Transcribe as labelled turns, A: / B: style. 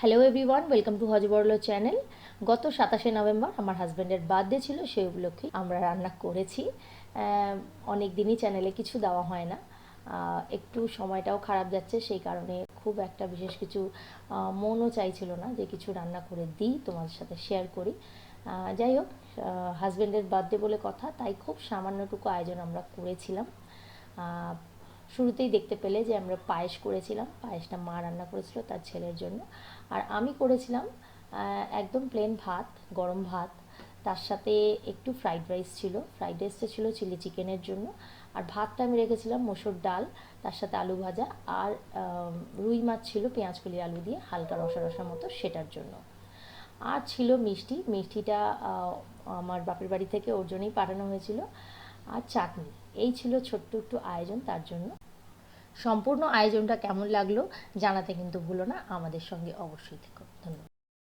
A: Hello everyone welcome to Hajabarala channel গত সাতাশে November আমার হাজব্যান্ডের বার্থডে ছিল, সেই উপলক্ষে আমরা রান্না করেছি। অনেক দিনই চ্যানেলে কিছু দেওয়া হয় না। একটু সময়টাও খারাপ যাচ্ছে, সেই কারণে খুব একটা বিশেষ কিছু মনও চাইছিল না যে কিছু রান্না করে দিই, তোমাদের সাথে শেয়ার করি। যাই হোক হাজব্যান্ডের বার্থডে বলে কথা, তাই খুব সামান্যটুকু আয়োজন আমরা করেছিলাম। শুরুতেই দেখতে পেলে যে আমরা পায়েস করেছিলাম। পায়েসটা মা রান্না করেছিল তার ছেলের জন্য। আর আমি করেছিলাম একদম প্লেন ভাত, গরম ভাত। তার সাথে একটু ফ্রাইড রাইস ছিল। ফ্রাইড রাইসটা ছিল চিলি চিকেনের জন্য। আর ভাতটা আমি রেখেছিলাম মসুর ডাল, তার সাথে আলু ভাজা। আর রুই মাছ ছিল পেঁয়াজ কলি আলু দিয়ে, হালকা রসা রসা মতো সেটার জন্য। আর ছিল মিষ্টি। মিষ্টিটা আমার বাপের বাড়ি থেকে ওর জন্যই পাঠানো হয়েছিল। আর চাটনি। এই ছিল ছোট্ট একটু আয়োজন, তার জন্য। সম্পূর্ণ আয়োজনটা কেমন লাগল জানাতে কিন্তু ভুলো না। আমাদের সঙ্গে অবশ্যই থেকো। ধন্যবাদ।